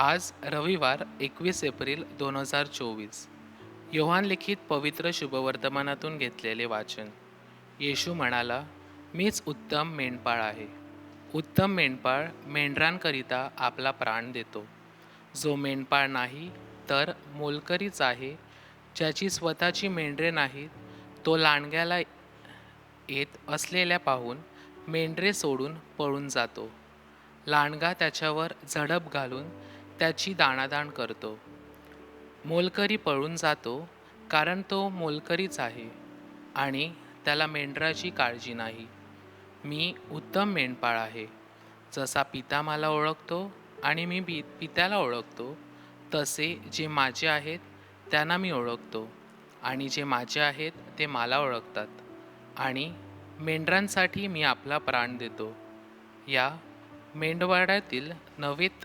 आज रविवार एकवीस एप्रिल दोन हजार चोवीस. योहान लिखित पवित्र शुभवर्तमानातून घेतलेले वाचन. येशू म्हणाला मीच उत्तम मेंढपाळ आहे. उत्तम मेंढपाळ मेंढरांकरिता आपला प्राण देतो. जो मेंढपाळ नाही तर मोलकरीच आहे. ज्याची स्वतःची मेंढरे नाहीत तो लांडग्याला येत असलेल्या पाहून मेंढरे सोडून पळून जातो. लांडगा त्याच्यावर झडप घालून त्याची दाणादाण करतो. मोलकरी पळून जातो कारण तो मोलकरीच आहे आणि त्याला मेंढराची काळजी नाही. मी उत्तम मेंढपाळ आहे. जसा पिता मला ओळखतो आणि मी बी पित्याला ओळखतो तसे जे माझे आहेत त्यांना मी ओळखतो आणि जे माझे आहेत ते मला ओळखतात आणि मेंढरांसाठी मी आपला प्राण देतो. या मेंढवाड्यातील नवीत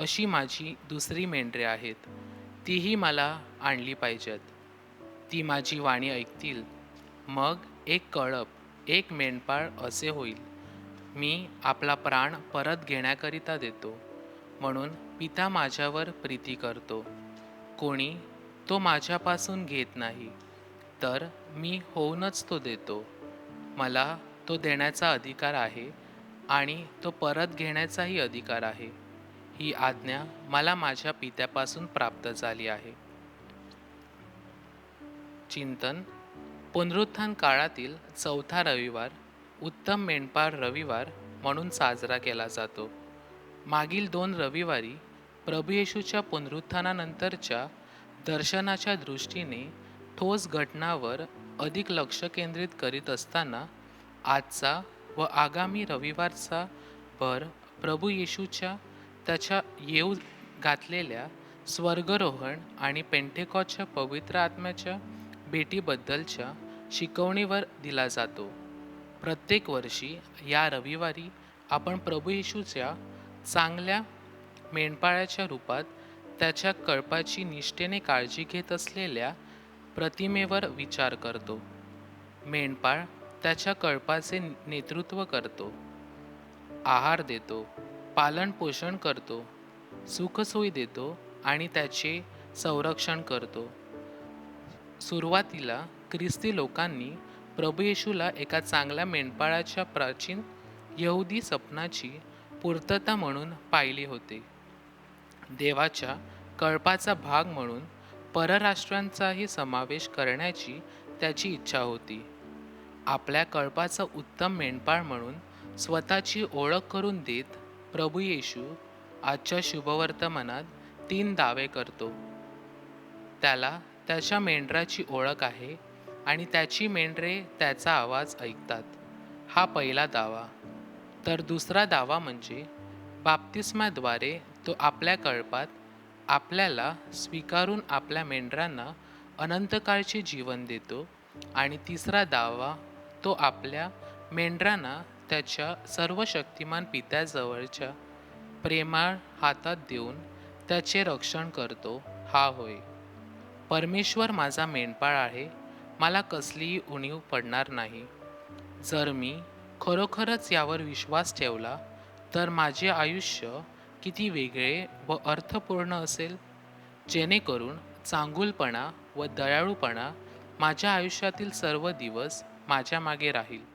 अशी माझी दुसरी मेंढरे आहेत. तीही मला आणली पाहिजेत. ती माझी वाणी ऐकतील. मग एक कळप एक मेंढपाळ असे होईल. मी आपला प्राण परत घेण्याकरिता देतो. म्हणून पिता माझ्यावर प्रीती करतो. कोणी तो माझ्यापासून घेत नाही तर मी होऊनच तो देतो. मला तो देण्याचा अधिकार आहे आणि तो परत घेण्याचाही अधिकार आहे. ही आज्ञा मला माझ्या पित्यापासून प्राप्त झाली आहे. चिंतन. पुनरुत्थान काळातील चौथा रविवार उत्तम मेंढपाळ रविवार म्हणून साजरा केला जातो. मागील दोन रविवारी प्रभू येशूच्या पुनरुत्थानानंतरच्या दर्शनाच्या दृष्टीने ठोस घटनावर अधिक लक्ष केंद्रित करीत असताना आजचा व आगामी रविवारचा भर प्रभू येशूच्या त्याच्या येऊ घातलेल्या स्वर्गरोहण आणि पेंटेकॉच्या पवित्र आत्म्याच्या भेटीबद्दलच्या शिकवणीवर दिला जातो. प्रत्येक वर्षी या रविवारी आपण प्रभू येशूच्या चांगल्या मेंढपाळाच्या रूपात त्याच्या कळपाची निष्ठेने काळजी घेत असलेल्या प्रतिमेवर विचार करतो. मेंढपाळ त्याच्या कळपाचे नेतृत्व करतो. आहार देतो. पालनपोषण करतो सुखसोयी देतो आणि त्याचे संरक्षण करतो. सुरुवातीला ख्रिस्ती लोकांनी प्रभू येशूला एका चांगल्या मेंढपाळाच्या प्राचीन यहुदी सपनाची पूर्तता म्हणून पाहिली होते. देवाच्या कळपाचा भाग म्हणून परराष्ट्रांचाही समावेश करण्याची त्याची इच्छा होती. आपल्या कळपाचा उत्तम मेंढपाळ म्हणून स्वतःची ओळख करून देत प्रभू येशू आजच्या शुभवर्तमानात तीन दावे करतो. त्याला त्याच्या मेंढराची ओळख आहे आणि त्याची मेंढरे त्याचा आवाज ऐकतात. हा पहिला दावा. तर दुसरा दावा म्हणजे बाप्तिस्माद्वारे तो आपल्या कळपात आपल्याला स्वीकारून आपल्या मेंढरांना अनंतकाळचे जीवन देतो आणि तिसरा दावा तो आपल्या मेंढरांना त्याच्या सर्व शक्तिमान पित्याजवळच्या प्रेमाळ हातात देऊन त्याचे रक्षण करतो हा होय. परमेश्वर माझा मेंढपाळ आहे मला कसलीही उणीव पडणार नाही. जर मी खरोखरच यावर विश्वास ठेवला तर माझे आयुष्य किती वेगळे व अर्थपूर्ण असेल? जेणेकरून चांगुलपणा व दयाळूपणा माझ्या आयुष्यातील सर्व दिवस माझ्या मागे राहील.